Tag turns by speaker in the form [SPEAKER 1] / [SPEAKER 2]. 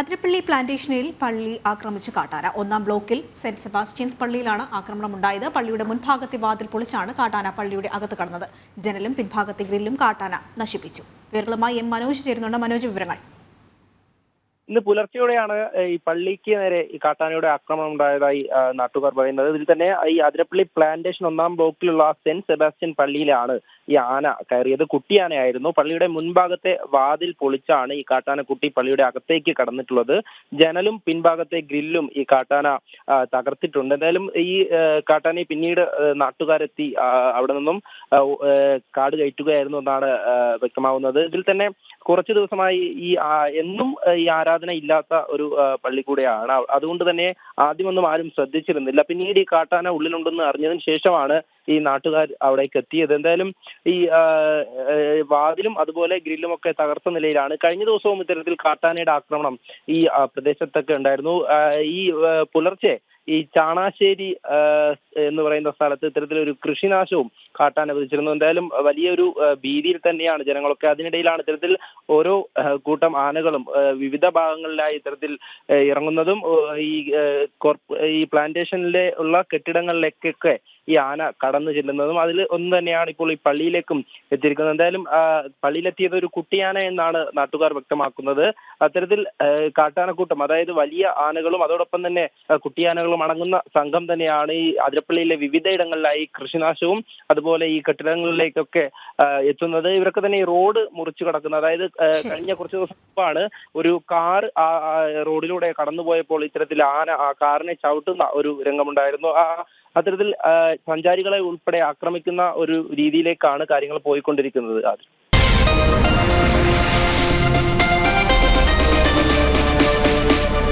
[SPEAKER 1] അതിരപ്പള്ളി പ്ലാന്റേഷനിൽ പള്ളി ആക്രമിച്ച് കാട്ടാന. ഒന്നാം ബ്ലോക്കിൽ സെന്റ് സെബാസ്റ്റ്യൻസ് പള്ളിയിലാണ് ആക്രമണം ആക്രമണമുണ്ടായത്. പള്ളിയുടെ മുൻഭാഗത്തെ വാതിൽ പൊളിച്ചാണ് കാട്ടാന പള്ളിയുടെ അകത്ത് കടന്നത്. ജനലും പിൻഭാഗത്തെ ഗ്രില്ലും കാട്ടാന നശിപ്പിച്ചു. വിവരങ്ങളുമായി എം മനോജ് ചേരുന്നുണ്ട്. മനോജ് വിവരങ്ങൾ.
[SPEAKER 2] ഇന്ന് പുലർച്ചെയോടെയാണ് ഈ പള്ളിക്ക് നേരെ ഈ കാട്ടാനയുടെ ആക്രമണം ഉണ്ടായതായി നാട്ടുകാർ പറയുന്നത്. ഇതിൽ തന്നെ ഈ അതിരപ്പള്ളി പ്ലാന്റേഷൻ ഒന്നാം ബ്ലോക്കിലുള്ള സെന്റ് സെബാസ്റ്റ്യൻ പള്ളിയിലാണ് ഈ ആന കയറിയത്. കുട്ടിയാനയായിരുന്നു. പള്ളിയുടെ മുൻഭാഗത്തെ വാതിൽ പൊളിച്ചാണ് ഈ കാട്ടാനക്കുട്ടി പള്ളിയുടെ അകത്തേക്ക് കടന്നിട്ടുള്ളത്. ജനലും പിൻഭാഗത്തെ ഗ്രില്ലും ഈ കാട്ടാന തകർത്തിട്ടുണ്ട്. എന്തായാലും ഈ കാട്ടാനയെ പിന്നീട് നാട്ടുകാരെത്തി അവിടെ നിന്നും കാട് കയറ്റുകയായിരുന്നു എന്നാണ് വ്യക്തമാവുന്നത്. ഇതിൽ തന്നെ കുറച്ചു ദിവസമായി ഈ എന്നും ഈ ആരാധന ഇല്ലാത്ത ഒരു പള്ളി കൂടെയാണ്. അതുകൊണ്ട് തന്നെ ആദ്യമൊന്നും ആരും ശ്രദ്ധിച്ചിരുന്നില്ല. പിന്നീട് ഈ കാട്ടാന ഉള്ളിലുണ്ടെന്ന് അറിഞ്ഞതിന് ശേഷമാണ് ഈ നാട്ടുകാർ അവിടേക്ക് എത്തിയത്. എന്തായാലും ഈ വാതിലും അതുപോലെ ഗ്രില്ലും ഒക്കെ തകർത്ത നിലയിലാണ്. കഴിഞ്ഞ ദിവസവും ഇത്തരത്തിൽ കാട്ടാനയുടെ ആക്രമണം ഈ പ്രദേശത്തൊക്കെ ഉണ്ടായിരുന്നു. ഈ പുലർച്ചെ ഈ ചാണാശ്ശേരി എന്ന് പറയുന്ന സ്ഥലത്ത് ഇത്തരത്തിലൊരു കൃഷിനാശവും കാട്ടാന വിധിച്ചിരുന്നു എന്തായാലും വലിയൊരു ഭീതിയിൽ തന്നെയാണ് ജനങ്ങളൊക്കെ. അതിനിടയിലാണ് ഇത്തരത്തിൽ ഓരോ കൂട്ടം ആനകളും വിവിധ ഭാഗങ്ങളിലായി ഇത്തരത്തിൽ ഇറങ്ങുന്നതും ഈ ഈ പ്ലാന്റേഷനിലെ ഉള്ള കെട്ടിടങ്ങളിലേക്കൊക്കെ ഈ ആന കടന്നു ചെല്ലുന്നതും അതിൽ ഒന്ന് തന്നെയാണ് ഇപ്പോൾ ഈ പള്ളിയിലേക്കും എത്തിയിരിക്കുന്നത്. എന്തായാലും പള്ളിയിലെത്തിയത് ഒരു കുട്ടിയാന എന്നാണ് നാട്ടുകാർ വ്യക്തമാക്കുന്നത്. അത്തരത്തിൽ കാട്ടാനക്കൂട്ടം അതായത് വലിയ ആനകളും അതോടൊപ്പം തന്നെ കുട്ടിയാനകളും അടങ്ങുന്ന സംഘം തന്നെയാണ് ഈ അതിരപ്പള്ളിയിലെ വിവിധ ഇടങ്ങളിലായി കൃഷിനാശവും അതുപോലെ ഈ കെട്ടിടങ്ങളിലേക്കൊക്കെ എത്തുന്നത്. ഇവരൊക്കെ തന്നെ ഈ റോഡ് മുറിച്ചു കടക്കുന്നത്. അതായത് കഴിഞ്ഞ കുറച്ച് ദിവസം മുമ്പാണ് ഒരു കാർ റോഡിലൂടെ കടന്നുപോയപ്പോൾ ഇത്തരത്തിൽ ആന ആ കാറിനെ ചവിട്ടുന്ന ഒരു രംഗമുണ്ടായിരുന്നു. ആ അത്തരത്തിൽ സഞ്ചാരികളെ ഉൾപ്പെടെ ആക്രമിക്കുന്ന ഒരു രീതിയിലേക്കാണ് കാര്യങ്ങൾ പോയിക്കൊണ്ടിരിക്കുന്നത്